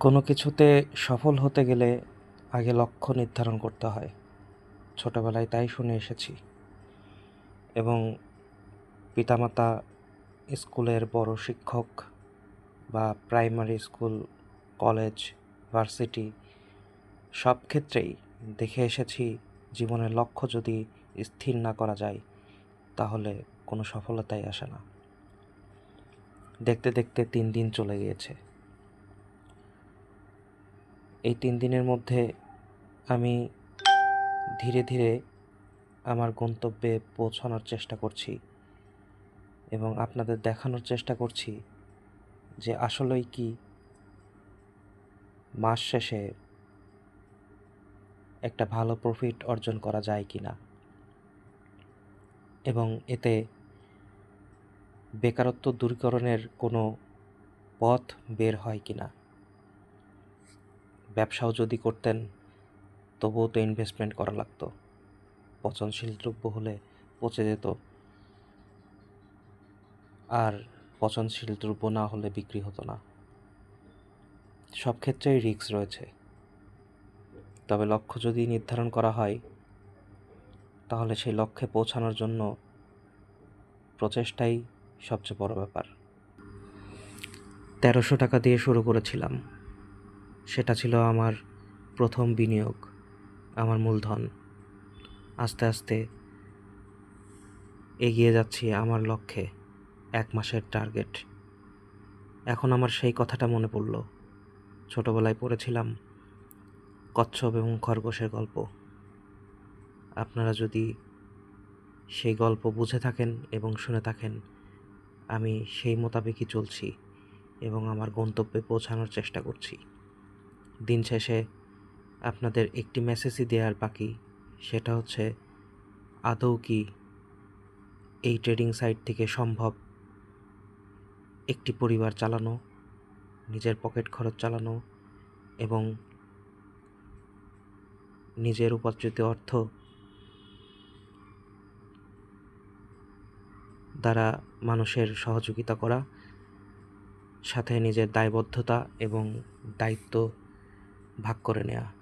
কোনো কিছুতে সফল হতে গেলে আগে লক্ষ্য নির্ধারণ করতে হয়। ছোটোবেলায় তাই শুনে এসেছি। এবং পিতামাতা স্কুলের বড় শিক্ষক বা প্রাইমারি স্কুল, কলেজ, ভার্সিটি সব ক্ষেত্রেই দেখে এসেছি জীবনের লক্ষ্য যদি স্থির না করা যায়, তাহলে কোনো সফলতাই আসে না। দেখতে দেখতে তিন দিন চলে গিয়েছে। এই তিন দিনের মধ্যে আমি ধীরে ধীরে আমার গন্তব্যে পৌঁছানোর চেষ্টা করছি এবং আপনাদের দেখানোর চেষ্টা করছি যে আসলেই কি মাস শেষে একটা ভালো প্রফিট অর্জন করা যায় কি না। এবং এতে বেকারত্ব দূরীকরণের কোনো পথ বের হয় কি না। ব্যবসাও যদি করতেন, তবুও তো ইনভেস্টমেন্ট করা লাগতো। পচনশীল দ্রব্য হলে পচে যেত। আর পচনশীল দ্রব্য না হলে বিক্রি হতো না। সব ক্ষেত্রেই রিস্ক রয়েছে। তবে লক্ষ্য যদি নির্ধারণ করা হয়, তাহলে সেই লক্ষ্যে পৌঁছানোর জন্য প্রচেষ্টাই সবচেয়ে বড় ব্যাপার। তেরোশো টাকা দিয়ে শুরু করেছিলাম। সেটা ছিল আমার প্রথম বিনিয়োগ, আমার মূলধন। আস্তে আস্তে এগিয়ে যাচ্ছি আমার লক্ষ্যে এক মাসের টার্গেট। এখন আমার সেই কথাটা মনে পড়ল। ছোটোবেলায় পড়েছিলাম কচ্ছপ এবং খরগোশের গল্প। আপনারা যদি সেই গল্প বুঝে থাকেন এবং শুনে থাকেন, আমি সেই মোতাবেকই চলছি এবং আমার গন্তব্যে পৌঁছানোর চেষ্টা করছি। দিন শেষে আপনাদের একটি মেসেজই দেওয়ার বাকি। সেটা হচ্ছে, আদৌ কি এই ট্রেডিং সাইট থেকে সম্ভব? একটি পরিবার চালানো, নিজের পকেট খরচ চালানো এবং নিজের উপার্জিত অর্থ দ্বারা মানুষের সহযোগিতা করা, সাথে নিজের দায়বদ্ধতা এবং দায়িত্ব ভাগ করে নেওয়া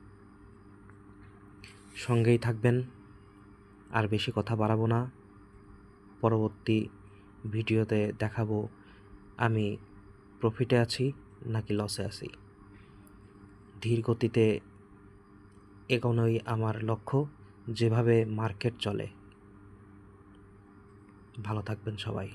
সঙ্গেই থাকবেন, আর বেশি কথা বাড়াবো না। পরবর্তী ভিডিওতে দেখাবো, আমি প্রফিটে আছি নাকি লসে আছি। ধীর গতিতে এগোনোই আমার লক্ষ্য, যেভাবে মার্কেট চলে। ভালো থাকবেন সবাই।